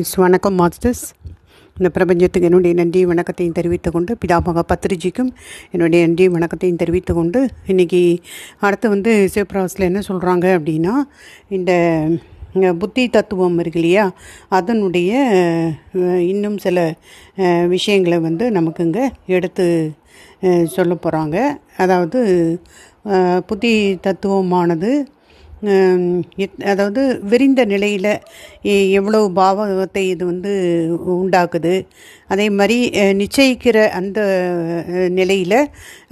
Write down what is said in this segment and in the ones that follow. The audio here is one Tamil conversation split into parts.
எஸ் வணக்கம் மாஸ்டர்ஸ். இந்த பிரபஞ்சத்துக்கு என்னுடைய நன்றி வணக்கத்தையும் தெரிவித்து கொண்டு பிதாமக பத்திரிஜிக்கும் என்னுடைய நன்றி வணக்கத்தையும் தெரிவித்து கொண்டு இன்றைக்கி அடுத்து வந்து சிவபிரவாசில் என்ன சொல்கிறாங்க அப்படின்னா இந்த புத்தி தத்துவம் இருக்கு இல்லையா? அதனுடைய இன்னும் சில விஷயங்களை வந்து நமக்கு இங்கே எடுத்து சொல்ல போகிறாங்க அதாவது புத்தி தத்துவமானது அதாவது விரிந்த நிலையில் எவ்வளோ பாவகத்தை இது வந்து உண்டாக்குது. அதே மாதிரி நிச்சயிக்கிற அந்த நிலையில்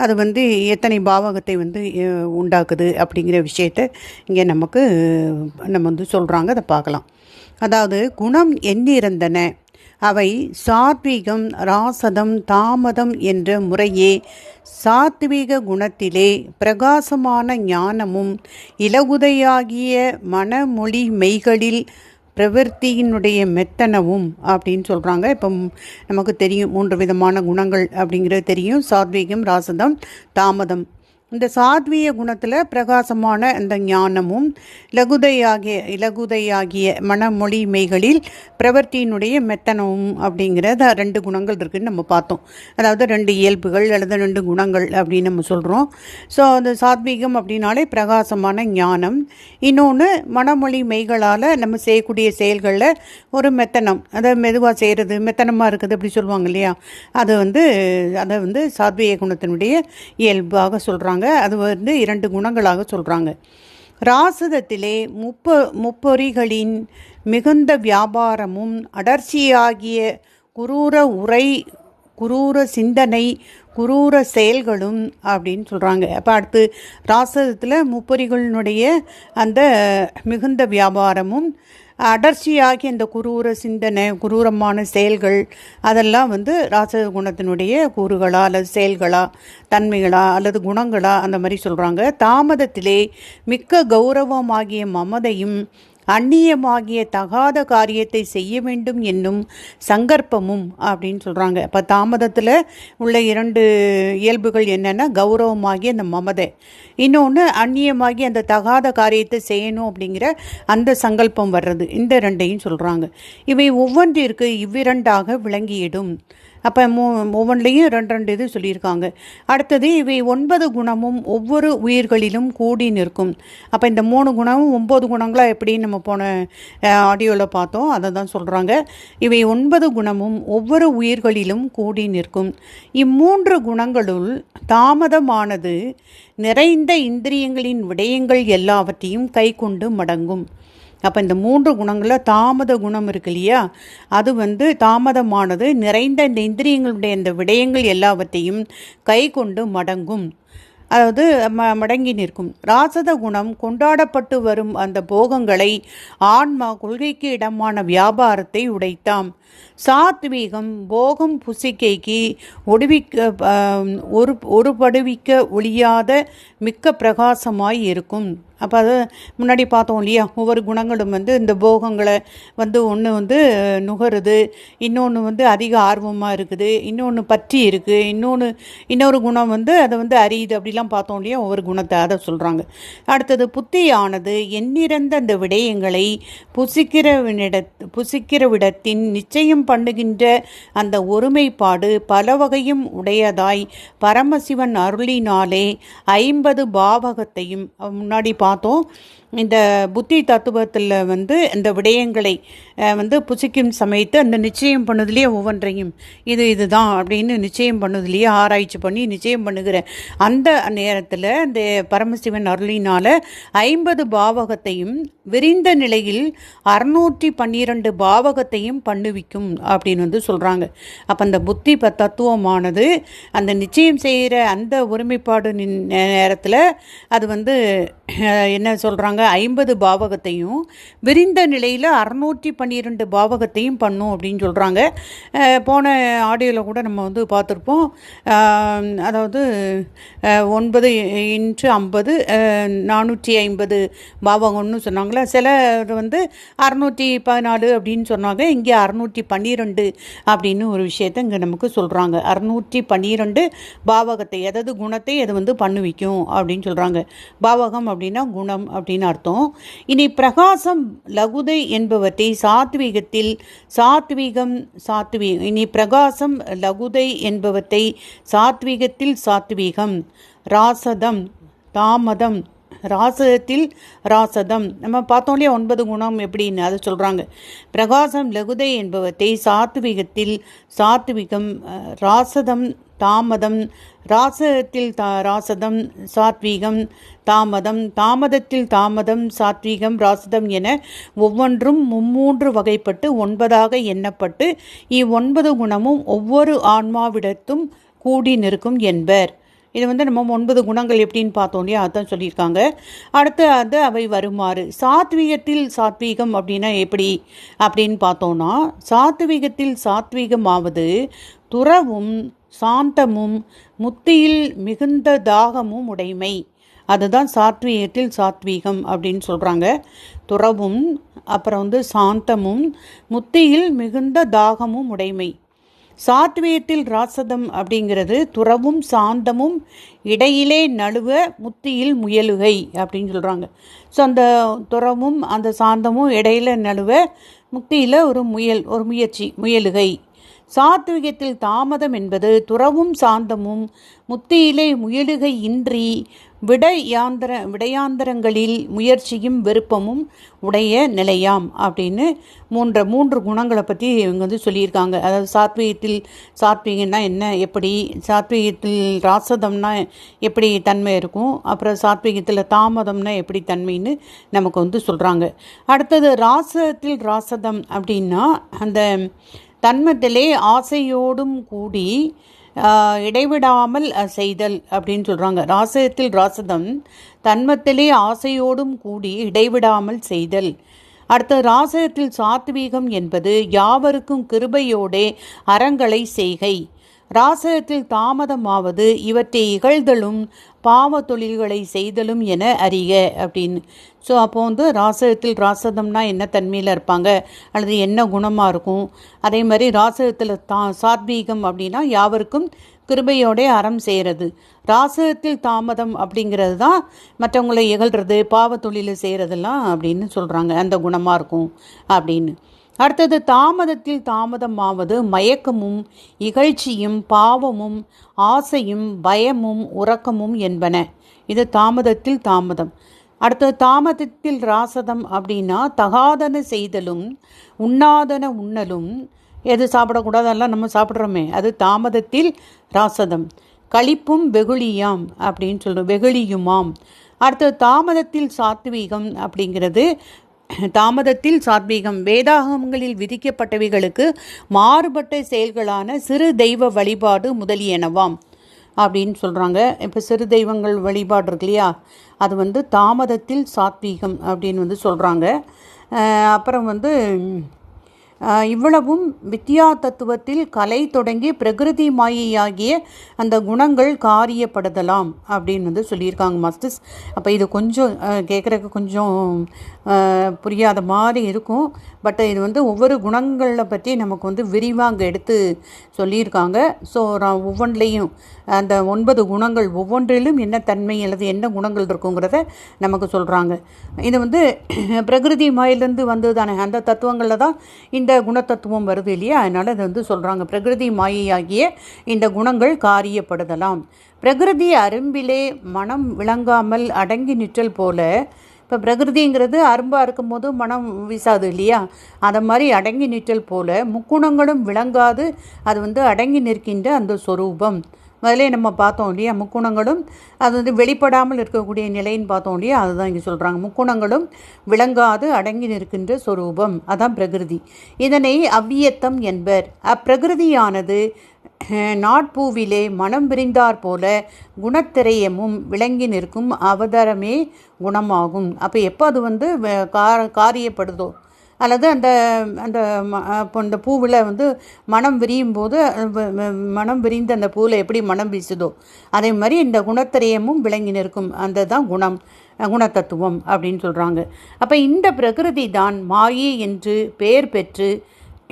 அது வந்து எத்தனை பாவகத்தை வந்து உண்டாக்குது அப்படிங்கிற விஷயத்த இங்கே நமக்கு நம்ம வந்து சொல்கிறாங்க அதை பார்க்கலாம். அதாவது குணம் எண்ணிறந்தன. அவை சாத்வீகம் ராசதம் தாமதம் என்ற முறையே சாத்வீக குணத்திலே பிரகாசமான ஞானமும் இலகுதையாகிய மனமொழி மெய்களில் பிரவர்த்தியினுடைய மெத்தனவும் அப்படின்னு சொல்கிறாங்க இப்போ நமக்கு தெரியும் மூன்று விதமான குணங்கள் அப்படிங்கிறது தெரியும். சாத்வீகம் ராசதம் தாமதம். இந்த சாத்வீய குணத்தில் பிரகாசமான அந்த ஞானமும் லகுதையாகிய இலகுதையாகிய மனமொழி மெய்களில் பிரவர்த்தியினுடைய மெத்தனமும் அப்படிங்கிறத ரெண்டு குணங்கள் இருக்குதுன்னு நம்ம பார்த்தோம். அதாவது ரெண்டு இயல்புகள் அல்லது ரெண்டு குணங்கள் அப்படின்னு நம்ம சொல்கிறோம் ஸோ அந்த சாத்வீகம் அப்படின்னாலே பிரகாசமான ஞானம். இன்னொன்று மனமொழி மெய்களால் நம்ம செய்யக்கூடிய செயல்களில் ஒரு மெத்தனம். அதை மெதுவாக செய்கிறது மெத்தனமாக இருக்குது அப்படி சொல்லுவாங்க இல்லையா? அதை வந்து அதை வந்து சாத்வீக குணத்தினுடைய இயல்பாக சொல்கிறாங்க அது வந்து இரண்டு குணங்களாக சொல்கிறாங்க ராசதத்திலே முப்ப முப்பொறிகளின் மிகுந்த வியாபாரமும் அடர்ச்சியாகிய குரூர உரை குரூர சிந்தனை குரூர செயல்களும் அப்படின்னு சொல்கிறாங்க அப்போ அடுத்து ராசதத்தில் முப்பொறிகளினுடைய அந்த மிகுந்த வியாபாரமும் அடர்ச்சியாகி அந்த குரூர சிந்தனை குரூரமான செயல்கள் அதெல்லாம் வந்து ராச குணத்தினுடைய கூறுகளா அல்லது செயல்களா தன்மைகளா அல்லது குணங்களா அந்த மாதிரி சொல்கிறாங்க தாமதத்திலே மிக்க கௌரவமாகிய மமதையும் அந்நியமாகிய தகாத காரியத்தை செய்ய வேண்டும் என்னும் சங்கற்பமும் அப்படின்னு சொல்கிறாங்க இப்போ தாமதத்தில் உள்ள இரண்டு இயல்புகள் என்னென்னா கௌரவமாகிய அந்த மமதை. இன்னொன்று அந்நியமாகி அந்த தகாத காரியத்தை செய்யணும் அப்படிங்கிற அந்த சங்கல்பம் வர்றது. இந்த ரெண்டையும் சொல்கிறாங்க இவை ஒவ்வொன்றிற்கு இவ்விரண்டாக விளங்கியிடும். அப்போ மூ ஒவ்வொன்றிலையும் ரெண்டு ரெண்டு இது சொல்லியிருக்காங்க. அடுத்தது இவை ஒன்பது குணமும் ஒவ்வொரு உயிர்களிலும் கூடி நிற்கும். அப்போ இந்த மூணு குணமும் ஒம்பது குணங்களாக எப்படின்னு நம்ம போன ஆடியோவில் பார்த்தோம். அதை தான் சொல்கிறாங்க இவை ஒன்பது குணமும் ஒவ்வொரு உயிர்களிலும் கூடி நிற்கும். இம்மூன்று குணங்களுள் தாமதமானது நிறைந்த இந்திரியங்களின் விடயங்கள் எல்லாவற்றையும் கை கொண்டு மடங்கும். அப்போ இந்த மூன்று குணங்களில் தாமத குணம் இருக்கு இல்லையா? அது வந்து தாமதமானது நிறைந்த இந்த இந்திரியங்களுடைய இந்த விடயங்கள் எல்லாவற்றையும் கை கொண்டு மடங்கும். அதாவது ம மடங்கி நிற்கும். ராசத குணம் கொண்டாடப்பட்டு வரும் அந்த போகங்களை ஆன்மா கொள்கைக்கு இடமான வியாபாரத்தை உடைத்தாம். சாத்வீகம் போகம் புசிக்கைக்கு ஒடுவிக்க ஒரு ஒருபடுவிக்க ஒழியாத மிக்க பிரகாசமாய் இருக்கும். அப்போ அது முன்னாடி பார்த்தோம் இல்லையா? ஒவ்வொரு குணங்களும் வந்து இந்த போகங்களை வந்து ஒன்று வந்து நுகருது இன்னொன்று வந்து அதிக ஆர்வமாக இருக்குது இன்னொன்று பற்றி இருக்குது இன்னொன்று இன்னொரு குணம் வந்து அதை வந்து அறியுது அப்படிலாம் பார்த்தோம் இல்லையா? ஒவ்வொரு குணத்தை அதை சொல்கிறாங்க அடுத்தது புத்தியானது எண்ணிறந்த அந்த விடயங்களை புசிக்கிற புசிக்கிற விடத்தின் நிச்சயம் நிச்சயம் பண்ணுகின்ற அந்த ஒருமைப்பாடு பல வகையும் உடையதாய் பரமசிவன் அருளினாலே ஐம்பது பாவகத்தையும். முன்னாடி பார்த்தோம். இந்த புத்தி தத்துவத்தில் வந்து இந்த விடயங்களை வந்து புசிக்கும் சமயத்து அந்த நிச்சயம் பண்ணதுலேயே ஒவ்வொன்றையும் இது இதுதான் அப்படின்னு நிச்சயம் பண்ணதுலேயே ஆராய்ச்சி பண்ணி நிச்சயம் பண்ணுகிற அந்த நேரத்தில் இந்த பரமசிவன் அருளினால் ஐம்பது பாவகத்தையும் விரிந்த நிலையில் அறுநூற்றி பன்னிரண்டு பாவகத்தையும் பண்ணுவிக்கும் அப்படின்னு வந்து சொல்கிறாங்க அப்போ அந்த புத்தி இப்போ தத்துவமானது அந்த நிச்சயம் செய்கிற அந்த ஒருமைப்பாடு நேரத்தில் அது வந்து என்ன சொல்கிறாங்க ஐம்பது பாவகத்தையும் விரிந்த நிலையில் அறுநூற்றி பன்னிரெண்டு பாவகத்தையும் பண்ணும் அப்படின்னு சொல்கிறாங்க போன ஆடியோவில் கூட நம்ம வந்து பார்த்துருப்போம். அதாவது ஒன்பது இன்ட்டு ஐம்பது நானூற்றி ஐம்பது பாவகம்னு சொன்னாங்களே. சில வந்து அறுநூற்றி பதினாலு அப்படின்னு சொன்னாங்க. இங்கே அறுநூற்றி பன்னிரெண்டு அப்படின்னு ஒரு விஷயத்தை இங்கே நமக்கு சொல்கிறாங்க அறுநூற்றி பன்னிரெண்டு பாவகத்தை அதாவது குணத்தை அது வந்து பண்ணுவிக்கும் அப்படின்னு சொல்கிறாங்க பாவகம் அப்படின்னா குணம் அப்படின்னு அர்த்தம். இனி பிரகாசம் லகுதை என்பவற்றை சாத்வீகத்தில் சாத்வீகம் சாத்வீ இனி பிரகாசம் லகுதை என்பவற்றை சாத்வீகத்தில் சாத்வீகம். ராசதம் தாமதம் ராசத்தில் ராசதம். நம்ம பார்த்தோம் இல்லையா ஒன்பது குணம் எப்படின்னு அதை சொல்கிறாங்க பிரகாசம் லகுதை என்பவற்றை சாத்விகத்தில் சாத்விகம் ராசதம் தாமதம் ராசத்தில் தா ராசதம் சாத்வீகம் தாமதம் தாமதத்தில் தாமதம் சாத்வீகம் ராசதம் என ஒவ்வொன்றும் மும்மூன்று வகைப்பட்டு ஒன்பதாக எண்ணப்பட்டு இவ்வொன்பது குணமும் ஒவ்வொரு ஆன்மாவிடத்தும் கூடி நிற்கும் என்பர். இது வந்து நம்ம ஒன்பது குணங்கள் எப்படின்னு பார்த்தோம் இல்லையா? அதான் சொல்லியிருக்காங்க. அடுத்து அது அவை வருமாறு. சாத்வீகத்தில் சாத்வீகம் அப்படின்னா எப்படி அப்படின்னு பார்த்தோம்னா சாத்வீகத்தில் சாத்வீகமாவது துறவும் சாந்தமும் முத்தியில் மிகுந்த தாகமும் உடைமை. அதுதான் சாத்வீகத்தில் சாத்வீகம் அப்படின்னு சொல்கிறாங்க துறவும் அப்புறம் வந்து சாந்தமும் முத்தியில் மிகுந்த தாகமும் உடைமை. சாத்வீகத்தில் ராசதம் அப்படிங்கிறது துறவும் சாந்தமும் இடையிலே நழுவ முத்தியில் முயலுகை அப்படின்னு சொல்கிறாங்க ஸோ அந்த துறவும் அந்த சாந்தமும் இடையில நழுவ முத்தியில் ஒரு முயல் ஒரு முயற்சி முயலுகை. சாத்விகத்தில் தாமதம் என்பது துறவும் சாந்தமும் முத்தியிலே முயலுகை இன்றி விடையாந்திர விடையாந்திரங்களில் முயற்சியும் விருப்பமும் உடைய நிலையாம் அப்படின்னு மூன்று மூன்று குணங்களை பற்றி இவங்க வந்து சொல்லியிருக்காங்க. அதாவது சாத்வீகத்தில் சாத்வீகம்னா என்ன எப்படி சாத்வீகத்தில் ராசதம்னா எப்படி தன்மை இருக்கும் அப்புறம் சாத்வீகத்தில் தாமதம்னா எப்படி தன்மைன்னு நமக்கு வந்து சொல்கிறாங்க அடுத்தது ராசத்தில் ராசதம் அப்படின்னா அந்த தன்மத்திலே ஆசையோடும் கூடி இடைவிடாமல் செய்தல் அப்படின்னு சொல்கிறாங்க ராசயத்தில் ராசதம் தன்மத்திலே ஆசையோடும் கூடி இடைவிடாமல் செய்தல். அடுத்த ராசயத்தில் சாத்வீகம் என்பது யாவருக்கும் கிருபையோடே அறங்களை செய்கை. ராசயத்தில் தாமதமாவது இவற்றை இகழ்தலும் பாவ தொழில்களை செய்தலும் என அறிக அப்படின்னு. ஸோ அப்போ வந்து ராசகத்தில் ராசதம்னா என்ன தன்மையில் இருப்பாங்க? அல்லது என்ன குணமாக இருக்கும்? அதே மாதிரி ராசகத்தில் தா சாத்வீகம் அப்படின்னா யாவருக்கும் கிருபையோட அறம் செய்கிறது ராசகத்தில் தாமதம் அப்படிங்கிறது தான் மற்றவங்களை இகழ்கிறது பாவ தொழில் செய்கிறதெல்லாம் அப்படின்னு சொல்கிறாங்க அந்த குணமாக இருக்கும் அப்படின்னு. அடுத்தது தாமதத்தில் தாமதமாவது மயக்கமும் இகழ்ச்சியும் பாவமும் ஆசையும் பயமும் உறக்கமும் என்பன. இது தாமதத்தில் தாமதம். அடுத்தது தாமதத்தில் ராசதம் அப்படின்னா தகாதன செய்தலும் உண்ணாதன உண்ணலும். எது சாப்பிடக்கூடாதெல்லாம் நம்ம சாப்பிட்றோமே அது தாமதத்தில் ராசதம். களிப்பும் வெகுளியாம் அப்படின்னு சொல்கிறோம் வெகுளியுமாம். அடுத்தது தாமதத்தில் சாத்வீகம் அப்படிங்கிறது தாமதத்தில் சாத்வீகம். வேதாகமங்களில் விதிக்கப்பட்டவைகளுக்கு மாறுபட்ட செயல்களான சிறு தெய்வ வழிபாடு முதலியனவாம். அப்படின்னு சொல்கிறாங்க இப்போ சிறு தெய்வங்கள் வழிபாடு இருக்கு இல்லையா? அது வந்து தாமதத்தில் சாத்வீகம் அப்படின்னு வந்து சொல்கிறாங்க அப்புறம் வந்து இவ்வளவும் வித்யா தத்துவத்தில் கலை தொடங்கி பிரகிருதி மாயையாகிய அந்த குணங்கள் காரியப்படுதலாம் அப்படின்னு வந்து சொல்லியிருக்காங்க மாஸ்டர்ஸ். அப்போ இது கொஞ்சம் கேட்குறதுக்கு கொஞ்சம் புரியாத மாதிரி இருக்கும். பட் இது வந்து ஒவ்வொரு குணங்களை பற்றி நமக்கு வந்து விரிவாக அங்கே எடுத்து சொல்லியிருக்காங்க. ஸோ ஒவ்வொன்றிலையும் அந்த ஒன்பது குணங்கள் ஒவ்வொன்றிலும் என்ன தன்மை அல்லது என்ன குணங்கள் இருக்குங்கிறத நமக்கு சொல்கிறாங்க இது வந்து பிரகிருதி மாயிலிருந்து வந்தது தானே அந்த தத்துவங்களில் தான் இந்த குணத்தத்துவம் வருது இல்லையா? அதனால் இது வந்து சொல்கிறாங்க பிரகிருதி மாயையாகிய இந்த குணங்கள் காரியப்படுதலாம். பிரகிருதி அரும்பிலே மனம் விளங்காமல் அடங்கி நிற்றல் போல இப்போ பிரகிருதிங்கிறது அரும்பாக இருக்கும்போது மனம் வீசாது இல்லையா? அதை மாதிரி அடங்கி நிற்றல் போல் முக்குணங்களும் விளங்காது. அது வந்து அடங்கி நிற்கின்ற அந்த சொரூபம். முதலே நம்ம பார்த்தோம் இல்லையா? முக்குணங்களும் அது வந்து வெளிப்படாமல் இருக்கக்கூடிய நிலைன்னு பார்த்தோம் இல்லையா? அதுதான் இங்கே சொல்கிறாங்க முக்குணங்களும் விளங்காது அடங்கி நிற்கின்ற சொரூபம். அதான் பிரகிருதி. இதனை அவ்வியத்தம் என்பர். அப்பிரகிருதியானது நாட்பூவிலே மனம் விரிந்தார் போல குணத்திரையமும் விளங்கி நிற்கும் அவதாரமே குணமாகும். அப்போ எப்போ அது வந்து வ- கா- காரியப்படுதோ? அல்லது அந்த அந்த அந்த பூவில் வந்து மனம் விரியும் போது மனம் விரிந்த அந்த பூவில் எப்படி மனம் வீசுதோ? அதே மாதிரி இந்த குணத்திரயமும் விளங்கி நிற்கும். அந்த தான் குணம் குணத்தத்துவம் அப்படின்னு சொல்கிறாங்க அப்போ இந்த பிரகிருதி தான் மாயி என்று பெயர் பெற்று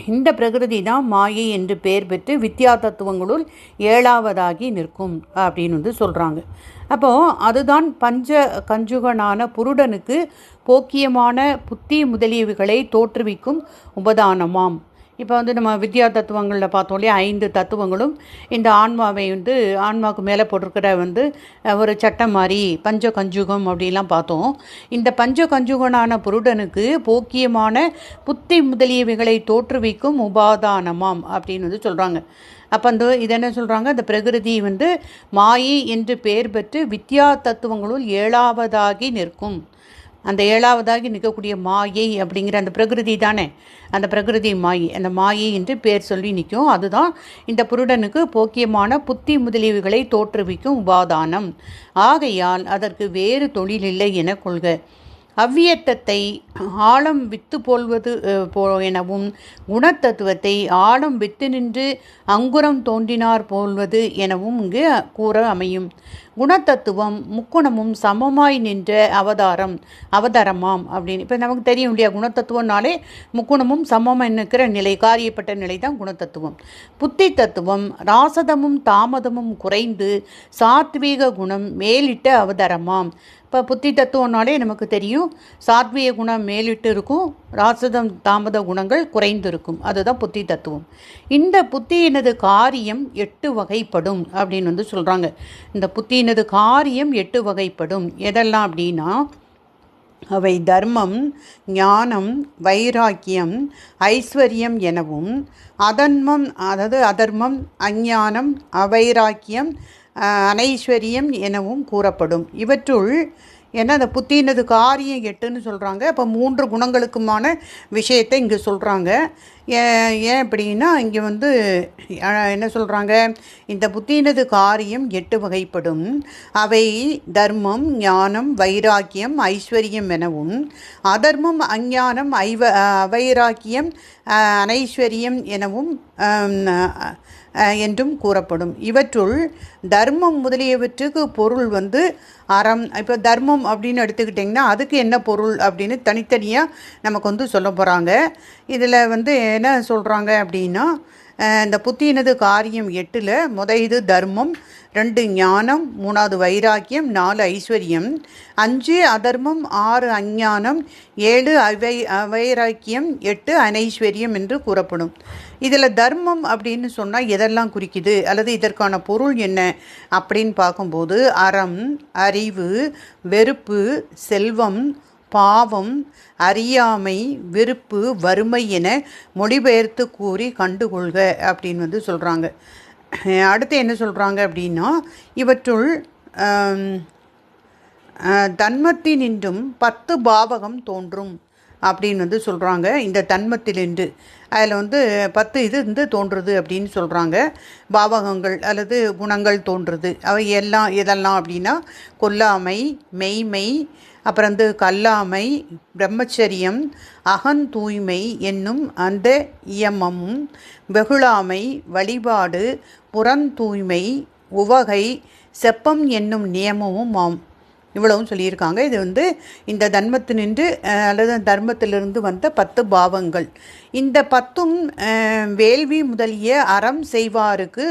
இந்த பிரகிருதி தான் மாயை என்று பெயர் பெற்று வித்யா தத்துவங்களுள் ஏழாவதாகி நிற்கும் அப்படின்னு வந்து சொல்கிறாங்க அப்போது அதுதான் பஞ்ச கஞ்சுகனான புருடனுக்கு போக்கியமான புத்தி முதலியவைகளை தோற்றுவிக்கும் உபதானமாம். இப்போ வந்து நம்ம வித்யா தத்துவங்களில் பார்த்தோம் இல்லையா? ஐந்து தத்துவங்களும் இந்த ஆன்மாவை வந்து ஆன்மாவுக்கு மேலே போட்டிருக்கிற வந்து ஒரு சட்டம் மாதிரி பஞ்ச கஞ்சுகம் அப்படிலாம் பார்த்தோம். இந்த பஞ்ச கஞ்சுகனான புருடனுக்கு போக்கியமான புத்தி முதலியவைகளை தோற்றுவிக்கும் உபாதானமாம் அப்படின்னு வந்து சொல்கிறாங்க அப்போ அந்த இது என்ன சொல்கிறாங்க அந்த பிரகிருதி வந்து மாயி என்று பெயர் பெற்று வித்யா தத்துவங்களுள் ஏழாவதாகி நிற்கும். அந்த ஏழாவதாகி நிற்கக்கூடிய மாயை அப்படிங்கிற அந்த பிரகிருதி தானே? அந்த பிரகிருதி மாயை. அந்த மாயை என்று பேர் சொல்லி நிற்கும். அதுதான் இந்த புருடனுக்கு போக்கியமான புத்தி முதலீவுகளை தோற்றுவிக்கும் உபாதானம். ஆகையால் அதற்கு வேறு தொழில் இல்லை என கொள்க. அவ்வியத்தத்தை ஆழம் வித்து போல்வது போ எனவும் குணத்தத்துவத்தை ஆழம் வித்து நின்று அங்குரம் தோன்றினார் போல்வது எனவும் இங்கு கூற அமையும். குணத்தத்துவம் முக்குணமும் சமமாய் நின்ற அவதாரம் அவதாரமாம் அப்படின்னு. இப்போ நமக்கு தெரியும் இல்லையா குணத்தத்துவம்னாலே முக்குணமும் சமமாக நிற்கிற நிலை காரியப்பட்ட நிலை தான் குணத்தத்துவம். புத்தி தத்துவம் ராசதமும் தாமதமும் குறைந்து சாத்வீக குணம் மேலிட்ட அவதாரமாம். இப்போ புத்தி தத்துவம்னாலே நமக்கு தெரியும். சாத்விய குணம் மேலிட்டு இருக்கும் ராசதம் தாமத குணங்கள் குறைந்திருக்கும். அதுதான் புத்தி தத்துவம். இந்த புத்தியினது காரியம் எட்டு வகைப்படும் அப்படின்னு வந்து சொல்கிறாங்க இந்த புத்தியினது காரியம் எட்டு வகைப்படும். எதெல்லாம் அப்படின்னா அவை தர்மம் ஞானம் வைராக்கியம் ஐஸ்வர்யம் எனவும் அதன்மம் அதாவது அதர்மம் அஞ்ஞானம் அவைராக்கியம் அனைஸ்வரியம் எனவும் கூறப்படும். இவற்றுள் ஏன்னா அந்த புத்தினது காரியம் எட்டுன்னு சொல்கிறாங்க அப்போ மூன்று குணங்களுக்குமான விஷயத்தை இங்கே சொல்கிறாங்க ஏன் ஏன் அப்படின்னா இங்கே வந்து என்ன சொல்கிறாங்க இந்த புத்தினது காரியம் எட்டு வகைப்படும். அவை தர்மம் ஞானம் வைராக்கியம் ஐஸ்வர்யம் எனவும் அதர்மம் அஞ்ஞானம் ஐவ வைராக்கியம் அவைராக்கியம் அனைஸ்வரியம் எனவும் என்றும் கூறப்படும். இவற்றுள் தர்மம் முதலியவற்றுக்கு பொருள் வந்து அறம். இப்போ தர்மம் அப்படின்னு எடுத்துக்கிட்டிங்கன்னா அதுக்கு என்ன பொருள் அப்படின்னு தனித்தனியாக நமக்கு வந்து சொல்ல போகிறாங்க இதில் வந்து என்ன சொல்கிறாங்க அப்படின்னா இந்த புத்தியினது காரியம் எட்டில் முத இது தர்மம் ரெண்டு ஞானம் மூணாவது வைராக்கியம் நாலு ஐஸ்வர்யம். அஞ்சு அதர்மம் ஆறு அஞ்ஞானம் ஏழு அவை அவைராக்கியம் எட்டு அனைஸ்வர்யம் என்று கூறப்படும். இதில் தர்மம் அப்படின்னு சொன்னால் எதெல்லாம் குறிக்குது? அல்லது இதற்கான பொருள் என்ன? அப்படின்னு பார்க்கும்போது அறம் அறிவு வெறுப்பு செல்வம் பாவம் அறியாமை வெறுப்பு வறுமை என மொழிபெயர்த்து கூறி கண்டுகொள்க அப்படின்னு வந்து சொல்கிறாங்க அடுத்து என்ன சொல்கிறாங்க அப்படின்னா இவற்றுள் தன்மத்தினின்றும் பத்து பாவகம் தோன்றும். அப்படின்னு வந்து சொல்கிறாங்க இந்த தன்மத்திலிருந்து அதில் வந்து பத்து இது வந்து தோன்றுது அப்படின்னு சொல்கிறாங்க பாவகங்கள் அல்லது குணங்கள் தோன்றுது அவை எல்லாம் இதெல்லாம் அப்படின்னா கொல்லாமை மெய்மை அப்புறம் வந்து கல்லாமை பிரம்மச்சரியம் அகன் தூய்மை என்னும் அந்த இயமமும் வெகுளாமை வழிபாடு புறந்தூய்மை உவகை செப்பம் என்னும் நியமமும் ஆம். இவ்வளவும் சொல்லியிருக்காங்க. இது வந்து இந்த தர்மத்தினின்று அல்லது தர்மத்திலிருந்து வந்த பத்து பாவங்கள். இந்த பத்தும் வேள்வி முதலிய அறம் செய்வாருக்கு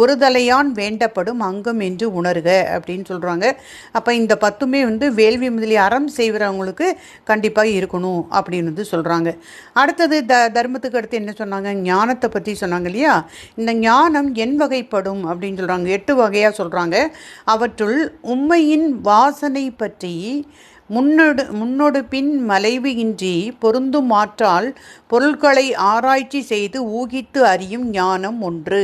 ஒரு தலையான் வேண்டப்படும் அங்கம் என்று உணர்க அப்படின்னு சொல்கிறாங்க அப்போ இந்த பத்துமே வந்து வேள்வி முதலிய அறம் செய்கிறவங்களுக்கு கண்டிப்பாக இருக்கணும் அப்படின்னு வந்து சொல்கிறாங்க அடுத்தது த தர்மத்துக்கு அடுத்து என்ன சொன்னாங்க? ஞானத்தை பற்றி சொன்னாங்க இல்லையா? இந்த ஞானம் என் வகைப்படும் அப்படின்னு சொல்கிறாங்க எட்டு வகையாக சொல்கிறாங்க அவற்றுள் உண்மையின் வாசனை பற்றி முன்னொடு முன்னொடு பின் மலைவு இன்றி பொருந்தும் மாற்றால் பொருட்களை ஆராய்ச்சி செய்து ஊகித்து அறியும் ஞானம் ஒன்று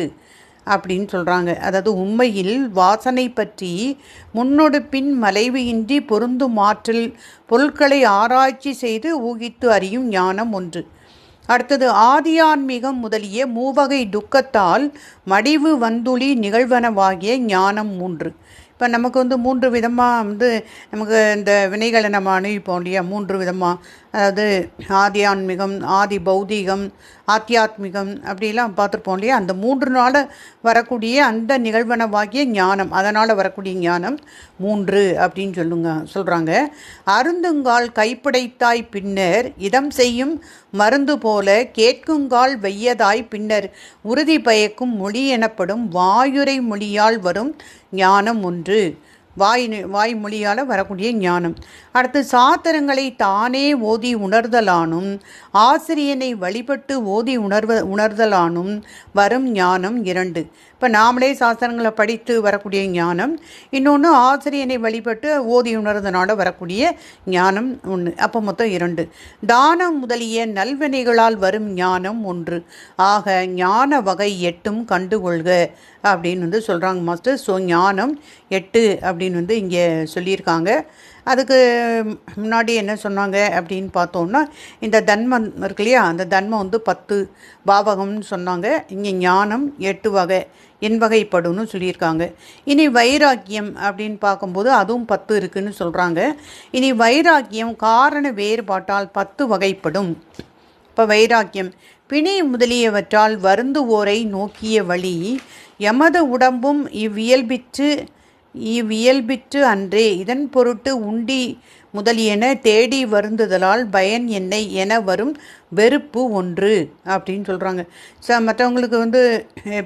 அப்படின்னு சொல்கிறாங்க அதாவது உண்மையில் வாசனை பற்றி முன்னொடு பின் மலைவு இன்றி பொருந்தும் ஆற்றல் பொருட்களை ஆராய்ச்சி செய்து ஊகித்து அறியும் ஞானம் ஒன்று. அடுத்தது ஆதியான்மீகம் முதலிய மூவகை துக்கத்தால் மடிவு வந்துளி நிகழ்வனவாகிய ஞானம் மூன்று. இப்போ நமக்கு வந்து மூன்று விதமாக வந்து நமக்கு இந்த வினைகளை நம்ம அணுகிப்போம் இல்லையா? மூன்று விதமாக அதாவது ஆதி ஆன்மீகம் ஆதி பௌதீகம் ஆத்தியாத்மிகம் அப்படிலாம் பார்த்துருப்போம் இல்லையா? அந்த மூன்று நாள் வரக்கூடிய அந்த நிகழ்வனவாகிய ஞானம் அதனால் வரக்கூடிய ஞானம் மூன்று அப்படின்னு சொல்லுங்க சொல்கிறாங்க அருந்துங்கால் கைப்படைத்தாய் பின்னர் இதம் செய்யும் மருந்து போல கேட்குங்கால் வெய்யதாய் பின்னர் உறுதி பயக்கும் மொழி எனப்படும் வாயுரை மொழியால் வரும் ஞானம் ஒன்று. வாய் வாய்மொழியால் வரக்கூடிய ஞானம். அடுத்து சாத்திரங்களை தானே ஓதி உணர்தலானும் ஆசிரியனை வழிபட்டு ஓதி உணர்வ உணர்தலானும் வரும் ஞானம் இரண்டு. இப்போ நாமளே சாஸ்திரங்களை படித்து வரக்கூடிய ஞானம் இன்னொன்று ஆசிரியனை வழிபட்டு ஓதி உணர்ந்தனால வரக்கூடிய ஞானம் ஒன்று அப்போ மொத்தம் இரண்டு. தானம் முதலிய நல்வினைகளால் வரும் ஞானம் ஒன்று. ஆக ஞான வகை எட்டும் கண்டுகொள்க அப்படின்னு வந்து சொல்கிறாங்க மாஸ்டர். ஸோ ஞானம் எட்டு அப்படின்னு வந்து இங்கே சொல்லியிருக்காங்க. அதுக்கு முன்னாடி என்ன சொன்னாங்க அப்படின்னு பார்த்தோம்னா இந்த தன்மம் இருக்கு இல்லையா? அந்த தன்மம் வந்து பத்து பாவகம்னு சொன்னாங்க. இங்கே ஞானம் எட்டு வகை என் வகைப்படும்னு சொல்லியிருக்காங்க. இனி வைராக்கியம் அப்படின்னு பார்க்கும்போது அதுவும் பத்து இருக்குன்னு சொல்கிறாங்க இனி வைராக்கியம் காரண வேறுபாட்டால் பத்து வகைப்படும். இப்போ வைராக்கியம் பிணை முதலியவற்றால் வருந்துவோரை நோக்கிய வழி எமது உடம்பும் இவ்வியல்பிற்று இவ்வியல்பிற்று அன்றே இதன் பொருட்டு உண்டி முதலியன தேடி வருந்துதலால் பயன் என்னை என வரும் வெறுப்பு ஒன்று அப்படின்னு சொல்கிறாங்க ச மற்றவங்களுக்கு வந்து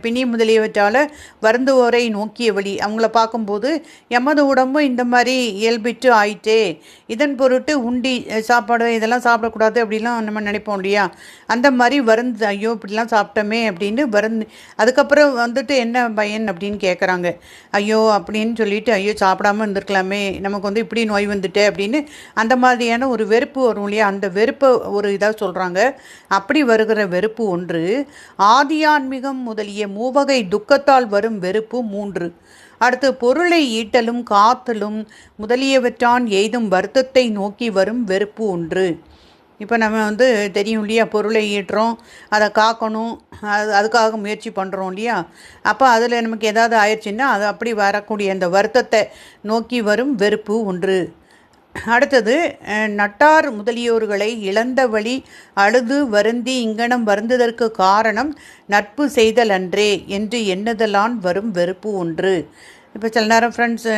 பிணி முதலியவற்றால் வருந்துவோரை நோக்கிய வழி அவங்கள பார்க்கும்போது எமது உடம்பும் இந்த மாதிரி இயல்பிட்டு ஆயிட்டே இதன் பொருட்டு உண்டி சாப்பாடு இதெல்லாம் சாப்பிடக்கூடாது அப்படிலாம் நம்ம நினைப்போம் இல்லையா? அந்த மாதிரி வருந்து ஐயோ இப்படிலாம் சாப்பிட்டோமே அப்படின்னு வருந்து அதுக்கப்புறம் வந்துட்டு என்ன பயன் அப்படின்னு கேட்குறாங்க ஐயோ அப்படின்னு சொல்லிட்டு ஐயோ சாப்பிடாம இருந்திருக்கலாமே நமக்கு வந்து இப்படி நோய் வந்துட்டு அப்படின்னு அந்த மாதிரியான ஒரு வெறுப்பு வரும் இல்லையா? அந்த வெறுப்பை ஒரு இதாக சொல்கிறாங்க அப்படி வருகிற வெறுப்பு ஒன்று ஆதியான்மிகம் முதலிய மூவகை துக்கத்தால் வரும் வெறுப்பு மூன்று. அடுத்து பொருளை ஈட்டலும் காத்தலும் முதலியவற்றான் எய்தும் வருத்தத்தை நோக்கி வரும் வெறுப்பு ஒன்று. இப்போ நம்ம வந்து தெரியும் இல்லையா? பொருளை ஈட்டுறோம் அதை காக்கணும் அது அதுக்காக முயற்சி பண்ணுறோம் இல்லையா? அப்போ அதில் நமக்கு ஏதாவது ஆயிடுச்சுன்னா அது அப்படி வரக்கூடிய அந்த வருத்தத்தை நோக்கி வரும் வெறுப்பு ஒன்று. அடுத்தது நட்டார் முதலியோர்களை இழந்த வழி அழுது வருந்தி இங்கனம் வருந்துதற்கு காரணம் நட்பு செய்தல் அன்றே என்று எண்ணுதலான் வரும் வெறுப்பு ஒன்று. இப்போ சில நேரம் ஃப்ரெண்ட்ஸ்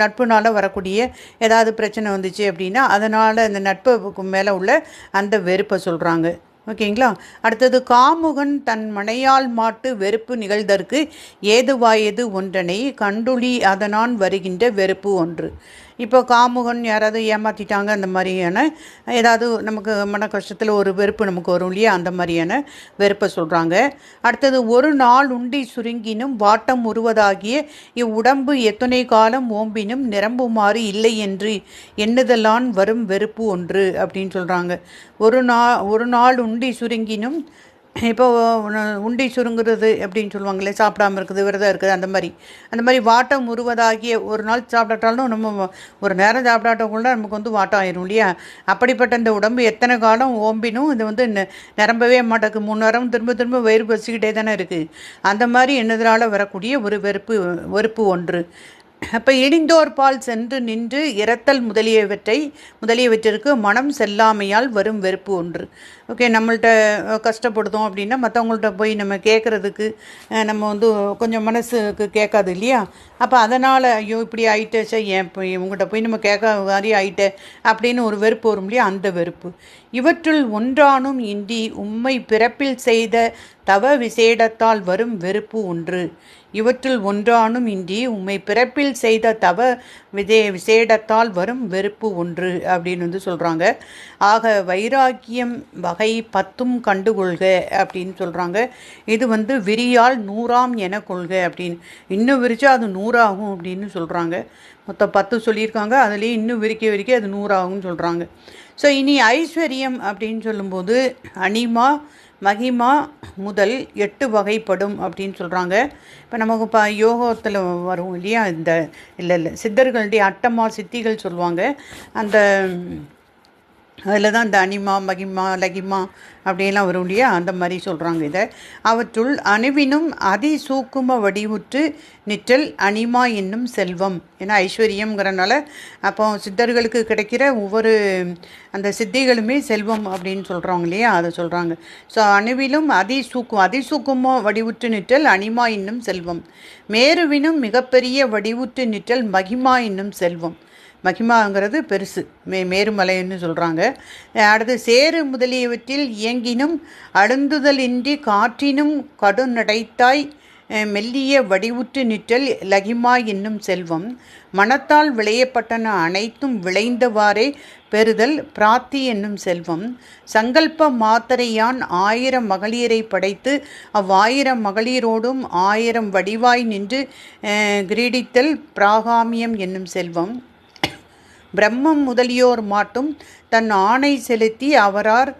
நட்புனால் வரக்கூடிய ஏதாவது பிரச்சனை வந்துச்சு அப்படின்னா அதனால் அந்த நட்புக்கு மேலே உள்ள அந்த வெறுப்பை சொல்கிறாங்க ஓகேங்களா? அடுத்தது காமுகன் தன் மனையால் மாட்டு வெறுப்பு நிகழ்தற்கு ஏதுவாயது ஒன்றனை கண்டுளி அதனான் வருகின்ற வெறுப்பு ஒன்று. இப்போ காமுகன் யாராவது ஏமாற்றிட்டாங்க அந்த மாதிரியான ஏதாவது நமக்கு மன கஷ்டத்தில் ஒரு வெறுப்பு நமக்கு வரும் இல்லையா? அந்த மாதிரியான வெறுப்பை சொல்கிறாங்க அடுத்தது ஒரு நாள் உண்டி சுருங்கினும் வாட்டம் உருவதாகிய இவ்வுடம்பு எத்தனை காலம் ஓம்பினும் நிரம்புமாறு இல்லை என்று எண்ணுதலான் வரும் வெறுப்பு ஒன்று அப்படின்னு சொல்கிறாங்க ஒரு நாள் ஒரு நாள் உண்டி சுருங்கினும் இப்போ உண்டி சுருங்குறது அப்படின்னு சொல்லுவாங்களே சாப்பிடாம இருக்குது விரதம் இருக்குது அந்த மாதிரி. அந்த மாதிரி வாட்டம் உருவதாகிய ஒரு நாள் சாப்பிடாட்டாலும் நம்ம ஒரு நேரம் சாப்பிடாட்டக்குள்ள நமக்கு வந்து வாட்டம் ஆயிரும் இல்லையா? அப்படிப்பட்ட இந்த உடம்பு எத்தனை காலம் ஓம்பினும் இது வந்து நிரம்பவே மாட்டேக்கு மூணு நேரம் திரும்ப திரும்ப வயிறு பசிக்கிட்டே தானே இருக்குது அந்த மாதிரி என்னதனால வரக்கூடிய ஒரு வெறுப்பு வெறுப்பு ஒன்று. அப்போ இடிந்தோர் பால் சென்று நின்று இறத்தல் முதலியவற்றை முதலியவற்றிற்கு மனம் செல்லாமையால் வரும் வெறுப்பு ஒன்று. ஓகே நம்மள்கிட்ட கஷ்டப்படுதோம் அப்படின்னா மற்றவங்கள்ட்ட போய் நம்ம கேட்குறதுக்கு நம்ம வந்து கொஞ்சம் மனசுக்கு கேட்காது இல்லையா? அப்போ அதனால் ஐயோ இப்படி ஆயிட்டே சார் ஏன் இப்போ இவங்ககிட்ட போய் நம்ம கேட்க மாதிரி ஆயிட்டே அப்படின்னு ஒரு வெறுப்பு வரும் இல்லையா? அந்த வெறுப்பு. இவற்றுள் ஒன்றானும் இன்றி உம்மை பிறப்பில் செய்த தவ விசேடத்தால் வரும் வெறுப்பு ஒன்று. இவற்றுள் ஒன்றானும் இன்றி உம்மை பிறப்பில் செய்த தவ விதே விசேடத்தால் வரும் வெறுப்பு ஒன்று அப்படின்னு வந்து சொல்கிறாங்க ஆக வைராக்கியம் வகை பத்தும் கண்டுகொள்க அப்படின்னு சொல்கிறாங்க இது வந்து விரியால் நூறாம் என கொள்க அப்படின்னு. இன்னும் விரிச்சா அது நூறாகும் அப்படின்னு சொல்கிறாங்க மொத்தம் பத்து சொல்லியிருக்காங்க. அதுலேயே இன்னும் விரிக்க விரிக்க அது நூறாகும்னு சொல்கிறாங்க ஸோ இனி ஐஸ்வர்யம் அப்படின்னு சொல்லும்போது அனிமா மகிமா முதல் எட்டு வகைப்படும் அப்படின்னு சொல்கிறாங்க இப்போ நமக்கு இப்போ யோகத்தில் வரும் இல்லையா? இந்த இல்லை இல்லை சித்தர்களுடைய அட்டமா சித்திகள் சொல்லுவாங்க. அந்த அதில் தான் இந்த அனிமா மகிமா லகிமா அப்படியெல்லாம் வரும் இல்லையா? அந்த மாதிரி சொல்கிறாங்க இதை. அவற்றுள் அணுவினும் அதி சூக்கும வடிவுற்று நிற்றல் அனிமா என்னும் செல்வம். ஏன்னா ஐஸ்வர்யம்ங்கிறனால அப்போ சித்தர்களுக்கு கிடைக்கிற ஒவ்வொரு அந்த சித்திகளுமே செல்வம் அப்படின்னு சொல்கிறாங்க இல்லையா? அதை சொல்கிறாங்க ஸோ அணுவிலும் அதி அதிசூக்கும் அதிசூக்கும வடிவுற்று நிற்றல் அனிமா என்னும் செல்வம். மேருவினும் மிகப்பெரிய வடிவுற்று நிற்றல் மகிமா என்னும் செல்வம். மகிமாங்கிறது பெருசு. மே மேருமலைன்னு சொல்கிறாங்க அடுத்து சேரு முதலியவற்றில் இயங்கினும் அழுந்துதலின்றி காற்றினும் கடுநடைத்தாய் மெல்லிய வடிவுற்று நிற்றல் லகிமா என்னும் செல்வம். மனத்தால் விளையப்பட்டன அனைத்தும் விளைந்தவாறே பெறுதல் பிராத்தி என்னும் செல்வம். சங்கல்ப மாத்திரையான் ஆயிரம் மகளிரை படைத்து அவ்வாயிரம் மகளிரோடும் ஆயிரம் வடிவாய் நின்று கிரீடித்தல் பிராகாமியம் என்னும் செல்வம். பிரம்மம் முதலியோர் மாட்டும் தன் ஆணை செலுத்தி அவரார்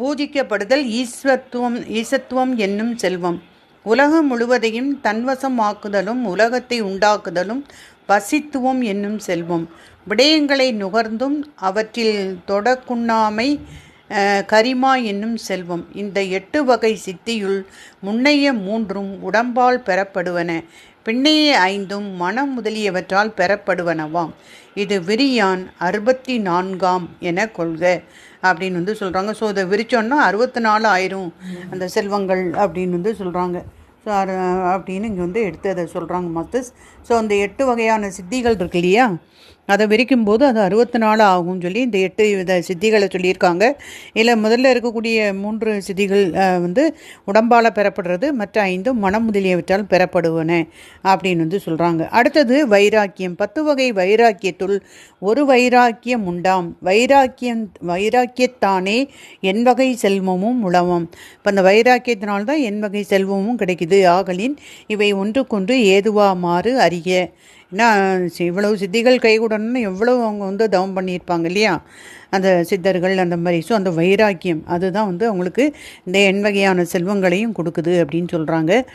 பூஜிக்கப்படுதல் ஈஸ்வத்துவம் ஈசத்துவம் என்னும் செல்வம். உலகம் முழுவதையும் தன்வசமாக்குதலும் உலகத்தை உண்டாக்குதலும் வசித்துவம் என்னும் செல்வம். விடயங்களை நுகர்ந்தும் அவற்றில் தொடக்குண்ணாமை கரிமா என்னும் செல்வம். இந்த எட்டு வகை சித்தியுள் முன்னைய மூன்றும் உடம்பால் பெறப்படுவன. பின்னைய ஐந்தும் மனம் முதலியவற்றால் பெறப்படுவனவாம் இது விரியான் அறுபத்தி நான்காம் என கொள்க. அப்படின்னு வந்து சொல்கிறாங்க ஸோ இதை விரிச்சோன்னா அறுபத்தி நாலு ஆயிரும். அந்த செல்வங்கள் அப்படின்னு வந்து சொல்கிறாங்க ஸோ அப்படின்னு இங்கே வந்து எடுத்து அதை சொல்கிறாங்க மத்தஸ் ஸோ அந்த எட்டு வகையான சித்திகள் இருக்கு இல்லையா? அதை விரிக்கும் போது அது அறுபத்தி நாலு ஆகும்னு சொல்லி இந்த எட்டு வித சித்திகளை சொல்லியிருக்காங்க. இதில் முதல்ல இருக்கக்கூடிய மூன்று சித்திகள் வந்து உடம்பால் பெறப்படுறது மற்ற ஐந்தும் மனம் முதலியவற்றால் பெறப்படுவன அப்படின்னு வந்து சொல்கிறாங்க அடுத்தது வைராக்கியம். பத்து வகை வைராக்கியத்துள் ஒரு வைராக்கியம் உண்டாம். வைராக்கியம் வைராக்கியத்தானே என் வகை செல்வமும் உளவம். இப்போ அந்த வைராக்கியத்தினால்தான் என் வகை செல்வமும் கிடைக்குது. ஆகலின் இவை ஒன்றுக்கொன்று ஏதுவாமாறு அறிய ஏன்னா சி- இவ்வளவு சித்திகள் கைகூடணும்னு எவ்வளவு அவங்க வந்து தவம் பண்ணியிருப்பாங்க இல்லையா? அந்த சித்தர்கள் அந்த மாதிரி. ஸோ அந்த வைராக்கியம் அதுதான் வந்து அவங்களுக்கு இந்த எண் வகையான செல்வங்களையும் கொடுக்குது அப்படின்னு சொல்கிறாங்க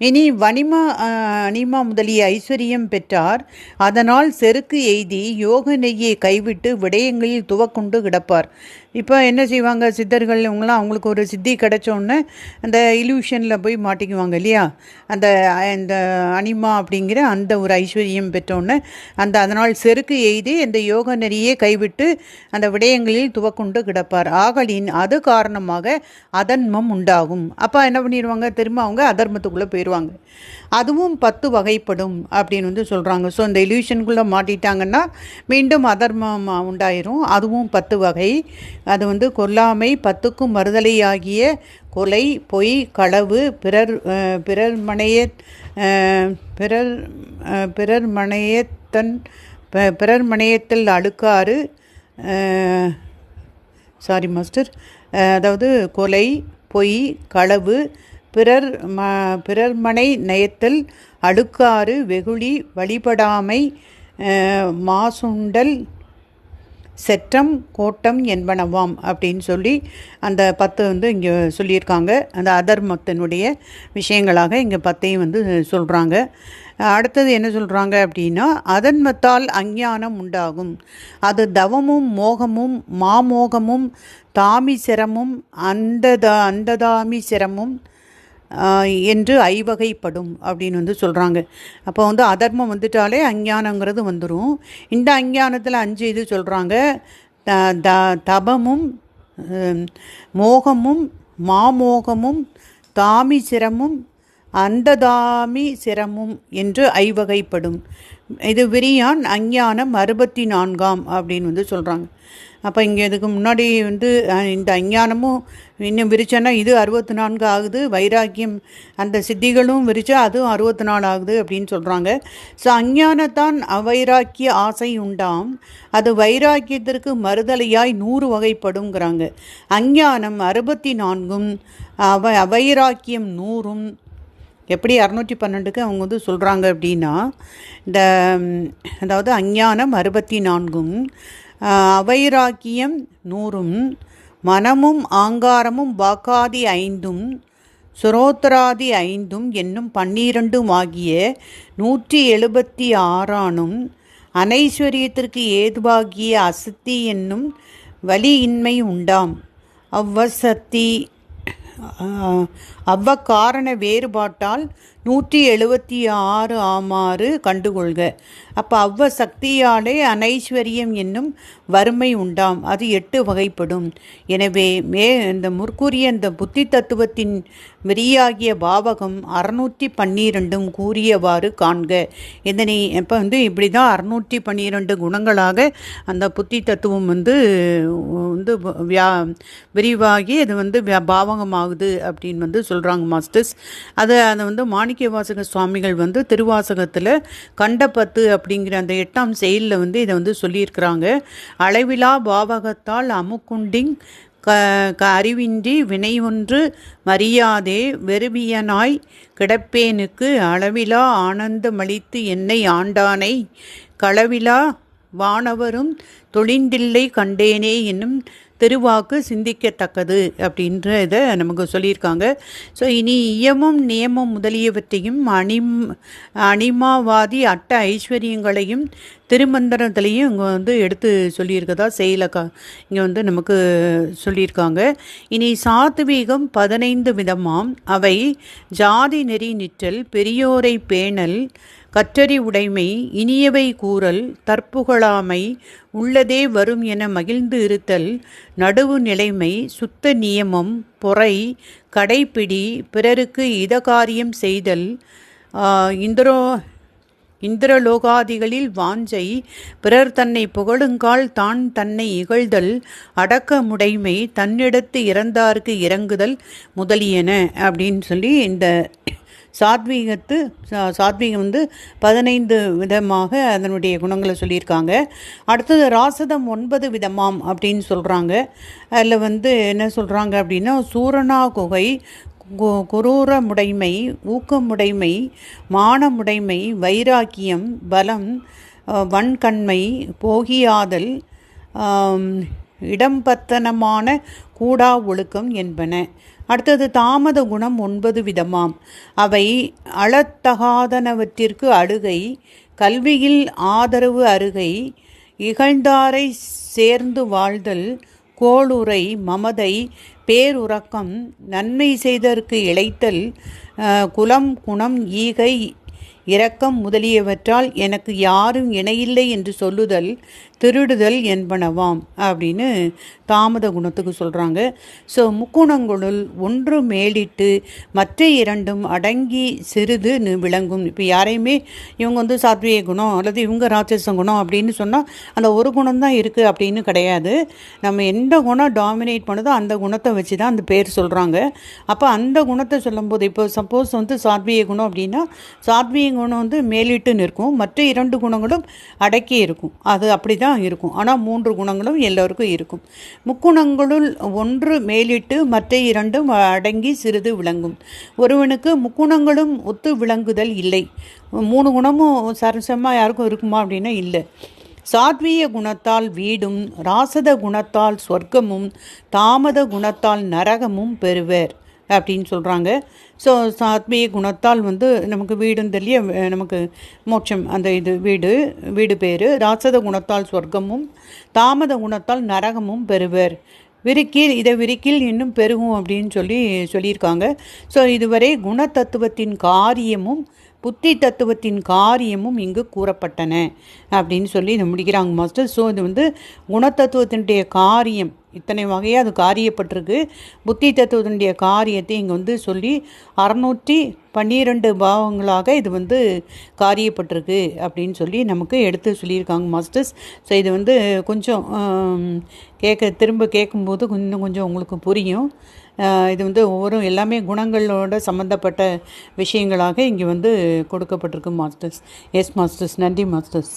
இனி வனிமா அனிமா முதலிய ஐஸ்வர்யம் பெற்றார். அதனால் செருக்கு எய்தி யோக நெய்யை கைவிட்டு விடயங்களில் துவக்கொண்டு கிடப்பார். இப்போ என்ன செய்வாங்க சித்தர்கள்? இவங்களாம் அவங்களுக்கு ஒரு சித்தி கிடைச்சோன்னே அந்த இல்யூஷனில் போய் மாட்டிக்குவாங்க இல்லையா? அந்த அந்த அனிமா அப்படிங்கிற அந்த ஒரு ஐஸ்வர்யம் பெற்றோன்னே அந்த அதனால் செருக்கு எய்தி அந்த யோக நெறியை கைவிட்டு அந்த விடயங்களில் துவக்குண்டு கிடப்பார். ஆகலின் அது காரணமாக அதன்மம் உண்டாகும். அப்போ என்ன பண்ணிடுவாங்க திரும்ப அவங்க அதர்மத்துக்குள்ளே போயிடுவாங்க அதுவும் பத்து வகைப்படும் அப்படின்னு வந்து சொல்கிறாங்க ஸோ இந்த இல்யூஷனுக்குள்ளே மாட்டிட்டாங்கன்னா மீண்டும் அதர்மம் உண்டாயிரும். அதுவும் பத்து வகை. அது வந்து கொல்லாமை பத்துக்கும் மறுதலையாகிய கொலை பொய் களவு பிறர் பிறர் மனைய பிறர் பிறர் மனையத்தன் ப- பிறர் மனையத்தில் அழுக்காறு சாரி மாஸ்டர் அதாவது கொலை பொய் களவு பிறர் ம பிறர்மனை நயத்தில் நயத்தல் வெகுளி வழிபடாமை மாசுண்டல் செற்றம் கோட்டம் என்பனவாம் அப்படின்னு சொல்லி அந்த பத்து வந்து இங்கே சொல்லியிருக்காங்க. அந்த அதர்மத்தினுடைய விஷயங்களாக இங்கே பத்தையும் வந்து சொல்கிறாங்க அடுத்தது என்ன சொல்கிறாங்க அப்படின்னா அதன்மத்தால் அஞ்ஞானம் உண்டாகும். அது தவமும் மோகமும் மாமோகமும் தாமி சிரமும் அந்த அந்ததாமி சிரமும் என்று ஐவகைப்படும் அப்படின்னு வந்து சொல்கிறாங்க அப்போ வந்து அதர்மம் வந்துட்டாலே அஞ்ஞானங்கிறது வந்துடும் இந்த அஞ்ஞானத்தில் அஞ்சு இது சொல்கிறாங்க த த தபமும் மோகமும் மாமோகமும் தாமி சிரமும் அந்ததாமி சிரமும் என்று ஐவகைப்படும். இது விரியான் அஞ்ஞானம் அறுபத்தி நான்காம் அப்படின்னு வந்து சொல்கிறாங்க அப்போ இங்கே இதுக்கு முன்னாடி வந்து இந்த அஞ்ஞானமும் இன்னும் விரிச்சோன்னா இது அறுபத்தி நான்கு ஆகுது வைராக்கியம் அந்த சித்திகளும் விரிச்சா அதுவும் அறுபத்தி நாலு ஆகுது அப்படின்னு சொல்கிறாங்க ஸோ அஞ்ஞானத்தான் அவைராக்கிய ஆசை உண்டாம் அது வைராக்கியத்திற்கு மறுதலையாய் நூறு வகைப்படுங்கிறாங்க அஞ்ஞானம் அறுபத்தி நான்கும் அவ அவைராக்கியம் நூறும் எப்படி அறநூற்றி பன்னெண்டுக்கு அவங்க வந்து சொல்கிறாங்க அப்படின்னா இந்த அதாவது அஞ்ஞானம் அறுபத்தி நான்கும் அவைராக்கியம் நூறும் மனமும் ஆங்காரமும் வாக்காதி ஐந்தும் சுரோத்தராதி ஐந்தும் என்னும் பன்னிரண்டும் ஆகிய நூற்றி எழுபத்தி ஆறானும் அனைஸ்வரியத்திற்கு ஏதுவாகிய அசத்தி என்னும் வலியின்மை உண்டாம். அவ்வசத்தி அவ்வக்காரண வேறுபாட்டால் நூற்றி எழுபத்தி ஆறு ஆமாறு கண்டுகொள்க. அப்போ அவ்வ சக்தியாலே அனைஸ்வரியம் என்னும் வறுமை உண்டாம். அது எட்டு வகைப்படும். எனவே மே இந்த முற்கூறிய இந்த புத்தி தத்துவத்தின் வெறியாகிய பாவகம் அறுநூற்றி பன்னிரெண்டும் கூறியவாறு காண்க. இதனை இப்போ வந்து இப்படி தான் அறுநூற்றி பன்னிரெண்டு குணங்களாக அந்த புத்தி தத்துவம் வந்து வந்து வியா விரிவாகி அது வந்து பாவகமாகுது அப்படின்னு வந்து சொல்கிறாங்க மாஸ்டர்ஸ். அதை அதை வந்து மாணிக்க வாசக சுவாமிகள் வந்து திருவாசகத்தில் கண்டபத்து அப்படிங்கிற அந்த எட்டாம் செயலில் வந்து இதை வந்து சொல்லியிருக்கிறாங்க. அளவிலா பாவகத்தால் அமுக்குண்டிங் க க அறிவின்றி வினை ஒன்று மரியாதே வெறுவியனாய் கிடப்பேனுக்கு அளவிலா ஆனந்தமளித்து என்னை ஆண்டானை. களவிலா வானவரும் தொழிந்தில்லை கண்டேனே என்னும் திருவாக்கு சிந்திக்கத்தக்கது அப்படின்ற இதை நமக்கு சொல்லியிருக்காங்க. ஸோ இனி இயமும் நியமம் முதலியவற்றையும் அணிம் அனிமாவாதி அட்ட ஐஸ்வர்யங்களையும் திருமந்திரத்திலையும் இங்கே வந்து எடுத்து சொல்லியிருக்கதா செயலக்கா இங்கே வந்து நமக்கு சொல்லியிருக்காங்க. இனி சாத்வீகம் பதினைந்து விதமாம். அவை ஜாதி நெறி நிற்றல் பெரியோரை பேணல் கற்றறி உடைமை இனியவை கூறல் தற்புகழாமை உள்ளதே வரும் என மகிழ்ந்து இருத்தல் நடுவு நிலைமை சுத்த நியமம் பொறை கடைப்பிடி பிறருக்கு இதகாரியம் செய்தல் இந்திரோ இந்திரலோகாதிகளில் வாஞ்சை பிறர் தன்னை புகழுங்கால் தான் தன்னை இகழ்தல் அடக்க முடைமை தன்னிடத்து இறந்தார்க்கு இறங்குதல் முதலியன அப்படின்னு சொல்லி இந்த சாத்வீகத்து சாத்வீகம் வந்து பதினைந்து விதமாக அதனுடைய குணங்களை சொல்லியிருக்காங்க. அடுத்தது ராசதம் ஒன்பது விதமாம் அப்படின்னு சொல்கிறாங்க அதில் வந்து என்ன சொல்கிறாங்க அப்படின்னா சூரணா குகை குரூர முடைமை ஊக்கமுடைமை மானமுடைமை வைராக்கியம் பலம் வன்கண்மை போகியாதல் இடம்பத்தனமான கூடா ஒழுக்கம் என்பன. அடுத்தது தாமத குணம் ஒன்பது விதமாம். அவை அளத்தகாதனவற்றிற்கு அழுகை கல்வியில் ஆதரவு அருகை இகழ்ந்தாரை சேர்ந்து வாழ்தல் கோளுரை மமதை பேருறக்கம் நன்மை செய்தற்கு இழைத்தல் குலம் குணம் ஈகை இரக்கம் முதலியவற்றால் எனக்கு யாரும் இணையில்லை என்று சொல்லுதல் திருடுதல் என்பனவாம் அப்படின்னு தாமத குணத்துக்கு சொல்கிறாங்க ஸோ முக்குணங்களுள் ஒன்று மேலிட்டு மற்ற இரண்டும் அடங்கி சிறிது விளங்கும். இப்போ யாரையுமே இவங்க வந்து சாத்விய குணம் அல்லது இவங்க ராட்சச குணம் அப்படின்னு சொன்னால் அந்த ஒரு குணம் தான் இருக்குது அப்படின்னு கிடையாது. நம்ம எந்த குணம் டாமினேட் பண்ணுதோ அந்த குணத்தை வச்சு தான் அந்த பேர் சொல்கிறாங்க அப்போ அந்த குணத்தை சொல்லும்போது இப்போ சப்போஸ் வந்து சாத்விய குணம் அப்படின்னா சாத்விய குணம் வந்து மேலிட்டு நிற்கும் மற்ற இரண்டு குணங்களும் அடக்கி இருக்கும். அது அப்படி தான் தான் இருக்கும். ஆனால் மூன்று குணங்களும் எல்லோருக்கும் இருக்கும். முக்குணங்களுள் ஒன்று மேலிட்டு மற்ற இரண்டும் அடங்கி சிறிது விளங்கும். ஒருவனுக்கு முக்குணங்களும் ஒத்து விளங்குதல் இல்லை. மூணு குணமும் சரசமாக யாருக்கும் இருக்குமா அப்படின்னா இல்லை. சாத்வீய குணத்தால் வீடும் ராசத குணத்தால் சொர்க்கமும் தாமத குணத்தால் நரகமும் பெறுவர். அப்படின்னு சொல்கிறாங்க ஸோ ஆத்மீய குணத்தால் வந்து நமக்கு வீடும் தெரிய நமக்கு மோட்சம் அந்த இது வீடு வீடு பேர். ராசத குணத்தால் சொர்க்கமும் தாமத குணத்தால் நரகமும் பெறுவர். விரிக்கில் இதை விரிக்கில் இன்னும் பெருகும் அப்படின்னு சொல்லி சொல்லியிருக்காங்க. ஸோ இதுவரை குணத்தத்துவத்தின் காரியமும் புத்தி தத்துவத்தின் காரியமும் இங்கு கூறப்பட்டன அப்படின்னு சொல்லி இதை முடிக்கிறாங்க மாஸ்டர். ஸோ இது வந்து குணத்தத்துவத்தினுடைய காரியம் இத்தனை வகையாக அது காரியப்பட்டிருக்கு. புத்தி தத்துவத்தினுடைய காரியத்தை இங்கே வந்து சொல்லி அறநூற்றி பன்னிரெண்டு பாவங்களாக இது வந்து காரியப்பட்டிருக்கு அப்படின்னு சொல்லி நமக்கு எடுத்து சொல்லியிருக்காங்க மாஸ்டர்ஸ். ஸோ இது வந்து கொஞ்சம் கேட்க திரும்ப கேட்கும்போது இன்னும் கொஞ்சம் உங்களுக்கு புரியும். இது வந்து ஒவ்வொரு எல்லாமே குணங்களோட சம்மந்தப்பட்ட விஷயங்களாக இங்கே வந்து கொடுக்கப்பட்டிருக்கு மாஸ்டர்ஸ். Yes masters. நன்றி மாஸ்டர்ஸ்.